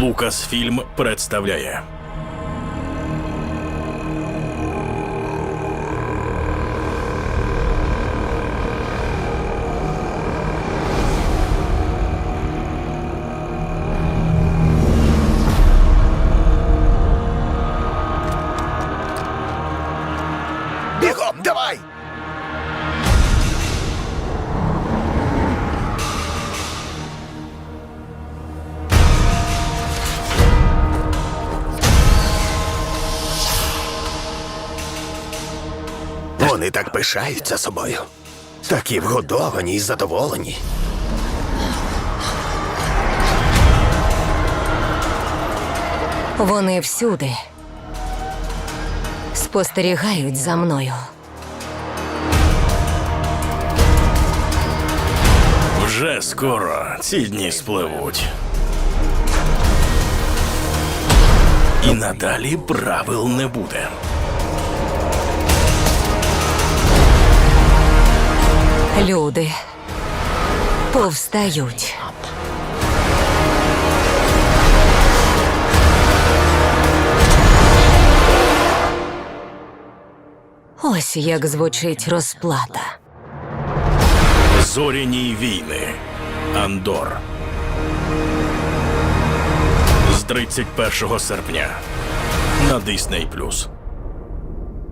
Лукасфільм представляє. Бігом, давай! Вони так пишаються собою. Такі вгодовані і задоволені. Вони всюди спостерігають за мною. вже скоро ці дні спливуть. І надалі правил не буде. Люди повстають. Ось як звучить розплата. Зоряні війни. Андор. З 31 серпня на Disney+.